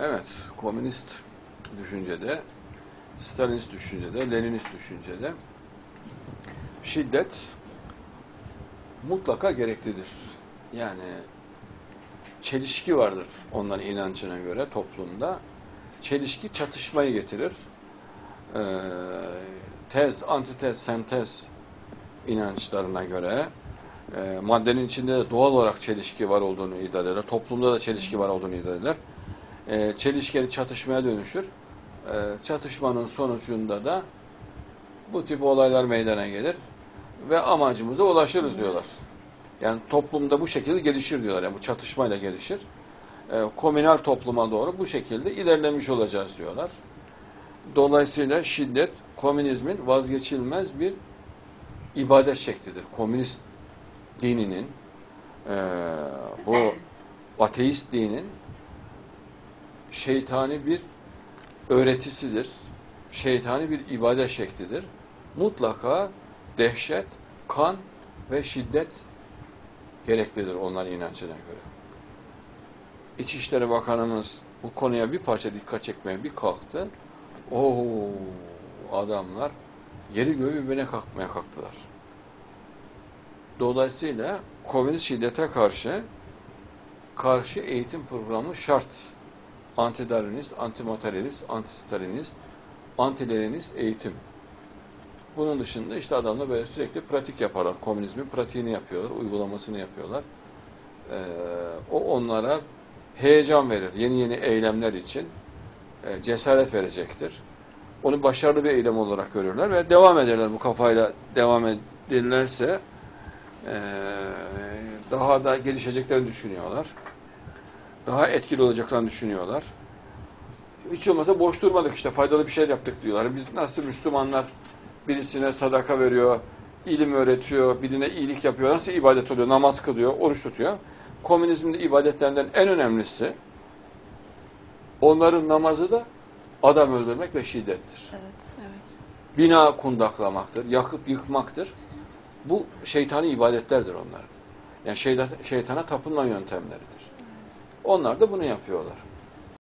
Evet, komünist düşüncede, Stalinist düşüncede, Leninist düşüncede şiddet mutlaka gereklidir. Yani çelişki vardır onların inancına göre toplumda. Çelişki çatışmayı getirir. Ee, tez, antitez, sentez inançlarına göre e, maddenin içinde de doğal olarak çelişki var olduğunu iddia ederler. Toplumda da çelişki var olduğunu iddia ederler. E, çelişkili çatışmaya dönüşür. E, çatışmanın sonucunda da bu tip olaylar meydana gelir ve amacımıza ulaşırız diyorlar. Yani toplumda bu şekilde gelişir diyorlar. Yani bu çatışmayla gelişir. E, komünal topluma doğru bu şekilde ilerlemiş olacağız diyorlar. Dolayısıyla şiddet komünizmin vazgeçilmez bir ibadet şeklidir. Komünist dininin e, bu ateist dinin şeytani bir öğretisidir. Şeytani bir ibadet şeklidir. Mutlaka dehşet, kan ve şiddet gereklidir onların inancına göre. İçişleri Bakanımız bu konuya bir parça dikkat çekmeye bir kalktı. Oo adamlar yeri göğü birbirine kalkmaya kalktılar. Dolayısıyla komünist şiddete karşı karşı eğitim programı şart. Antidarwinist, antimateryalist, antistalinist, antileninist eğitim. Bunun dışında işte adamlar böyle sürekli pratik yaparlar. Komünizmin pratiğini yapıyorlar, uygulamasını yapıyorlar. Ee, o onlara heyecan verir. Yeni yeni eylemler için e, cesaret verecektir. Onu başarılı bir eylem olarak görürler ve devam ederler bu kafayla devam ederlerse e, daha da gelişeceklerini düşünüyorlar. Daha etkili olacaklarını düşünüyorlar. Hiç olmazsa boş durmadık işte faydalı bir şey yaptık diyorlar. Biz nasıl Müslümanlar birisine sadaka veriyor, ilim öğretiyor, birine iyilik yapıyor, nasıl ibadet oluyor, namaz kılıyor, oruç tutuyor. Komünizmin de ibadetlerinden en önemlisi onların namazı da adam öldürmek ve şiddettir. Evet, evet. Bina kundaklamaktır, yakıp yıkmaktır. Bu şeytani ibadetlerdir onların. Yani şeytana tapınma yöntemleridir. Onlar da bunu yapıyorlar.